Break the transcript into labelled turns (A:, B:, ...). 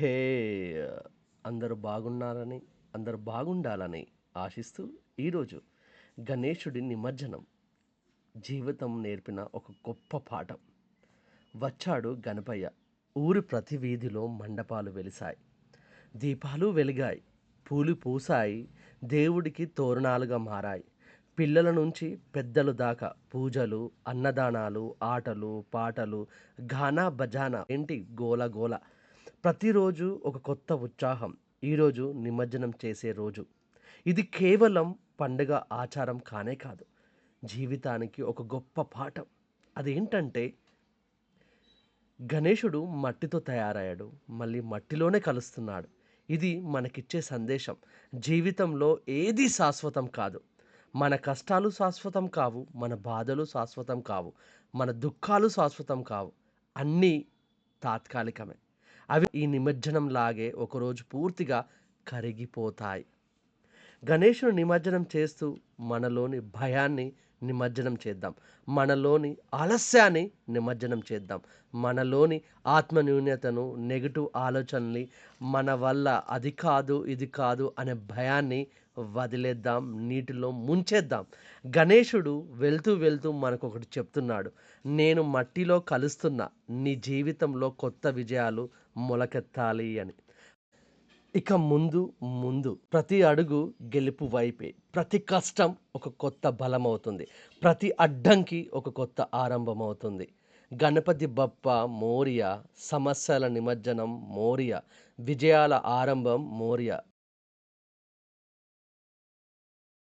A: హే అందరూ బాగున్నారని అందరూ బాగుండాలని ఆశిస్తూ ఈరోజు గణేశుడి నిమజ్జనం. జీవితం నేర్పిన ఒక గొప్ప పాఠం. వచ్చాడు గణపయ్య. ఊరి ప్రతి వీధిలో మండపాలు వెలిశాయి. దీపాలు వెలిగాయి. పూలు పూసాయి దేవుడికి తోరణాలుగా మారాయి. పిల్లల నుంచి పెద్దలు దాకా పూజలు అన్నదానాలు ఆటలు పాటలు గానా బజానా ఏంటి గోల గోల ప్రతిరోజు ఒక కొత్త ఉత్సాహం ఈరోజు నిమజ్జనం చేసే రోజు. ఇది కేవలం పండుగ ఆచారం కానే కాదు జీవితానికి ఒక గొప్ప పాఠం. అదేంటంటే గణేశుడు మట్టితో తయారయ్యాడు మళ్ళీ మట్టిలోనే కలుస్తున్నాడు. ఇది మనకిచ్చే సందేశం. జీవితంలో ఏది శాశ్వతం కాదు. మన కష్టాలు శాశ్వతం కావు మన బాధలు శాశ్వతం కావు మన దుఃఖాలు శాశ్వతం కావు. అన్నీ తాత్కాలికమే. అవి ఈ నిమజ్జనం లాగే ఒకరోజు పూర్తిగా కరిగిపోతాయి. గణేషుని నిమజ్జనం చేస్తూ మనలోని భయాన్ని నిమజ్జనం చేద్దాం. మనలోని ఆలస్యాన్ని నిమజ్జనం చేద్దాం. మనలోని ఆత్మన్యూన్యతను నెగిటివ్ ఆలోచనని మన వల్ల అది కాదు ఇది కాదు అనే భయాన్ని వదిలేద్దాం. నీటిలో ముంచేద్దాం. గణేశుడు వెళ్తూ వెళ్తూ మనకు ఒకటి చెప్తున్నాడు. నేను మట్టిలో కలుస్తున్నా నీ జీవితంలో కొత్త విజయాలు మొలకెత్తాలి అని. ఇక ముందు ముందు ప్రతి అడుగు గెలుపు వైపే. ప్రతి కష్టం ఒక కొత్త బలం అవుతుంది ప్రతి అడ్డంకి ఒక కొత్త ఆరంభం అవుతుంది గణపతి బప్ప మోరియా సమస్యల నిమజ్జనం మోరియా విజయాల ఆరంభం మోరియా.